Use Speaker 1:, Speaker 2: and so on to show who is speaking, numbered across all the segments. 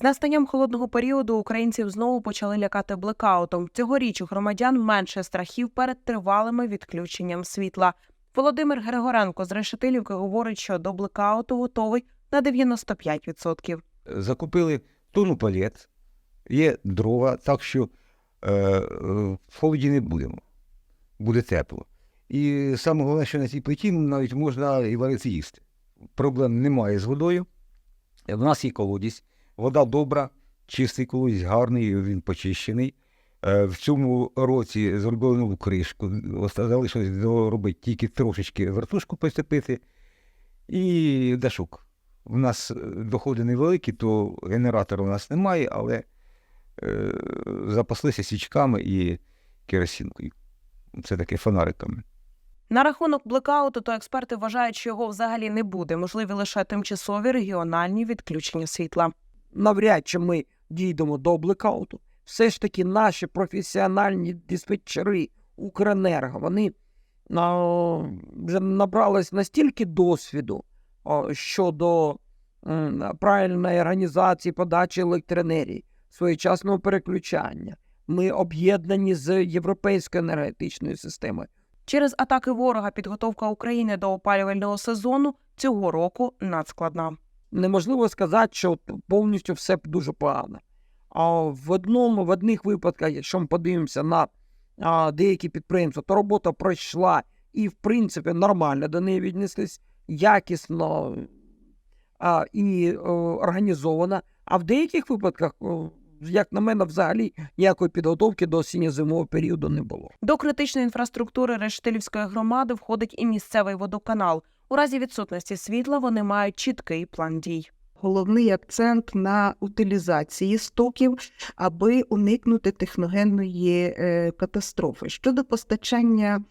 Speaker 1: З настанням холодного періоду українців знову почали лякати блекаутом. Цьогоріч у громадян менше страхів перед тривалими відключенням світла. Володимир Григоренко з Решетилівки говорить, що до блекауту готовий на 95%.
Speaker 2: закупили тонну палет, є дрова, так що е, в холоді не будемо. Буде тепло. І саме головне, що на цій плиті навіть можна і варити їсти. Проблем немає з водою. В нас є колодязь, вода добра, чистий колодязь, гарний, він почищений. Е, В цьому році зробили нову кришку. Залишилось доробити тільки трошечки вертушку прицепити і дашук. У нас е, доходи невеликі, то генератора у нас немає, але е, запаслися свічками і керосинкою. Це таке фонариками.
Speaker 1: На рахунок блекауту, то експерти вважають, що його взагалі не буде. Можливі лише тимчасові регіональні відключення світла.
Speaker 3: Навряд чи ми дійдемо до блекауту. Все ж таки наші професіональні диспетчери Укренерго, вони вже набрались настільки досвіду щодо правильної організації подачі електроенергії, своєчасного переключання. Ми об'єднані з європейською енергетичною системою.
Speaker 1: Через атаки ворога підготовка України до опалювального сезону цього року надскладна.
Speaker 3: Неможливо сказати, що повністю все дуже погано. А в одному, в одних випадках, якщо ми подивимося на а, деякі підприємства, то робота пройшла і, в принципі, нормально до неї віднеслись, якісно а, і о, організовано. А в деяких випадках, як на мене, взагалі ніякої підготовки до осінньо-зимового періоду не було.
Speaker 1: До критичної інфраструктури Рештилівської громади входить і місцевий водоканал. У разі відсутності світла вони мають чіткий план дій.
Speaker 4: головний акцент на утилізації стоків, аби уникнути техногенної е, катастрофи. Щодо постачання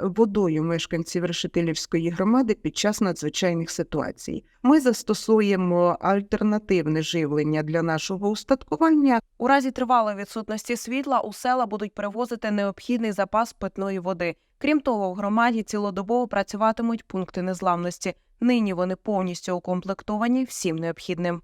Speaker 4: водою мешканців Решетилівської громади під час надзвичайних ситуацій, ми застосуємо альтернативне живлення для нашого устаткування.
Speaker 1: У разі тривалої відсутності світла у села будуть перевозити необхідний запас питної води. Крім того, в громаді цілодобово працюватимуть пункти незламності. Нині вони повністю укомплектовані всім необхідним.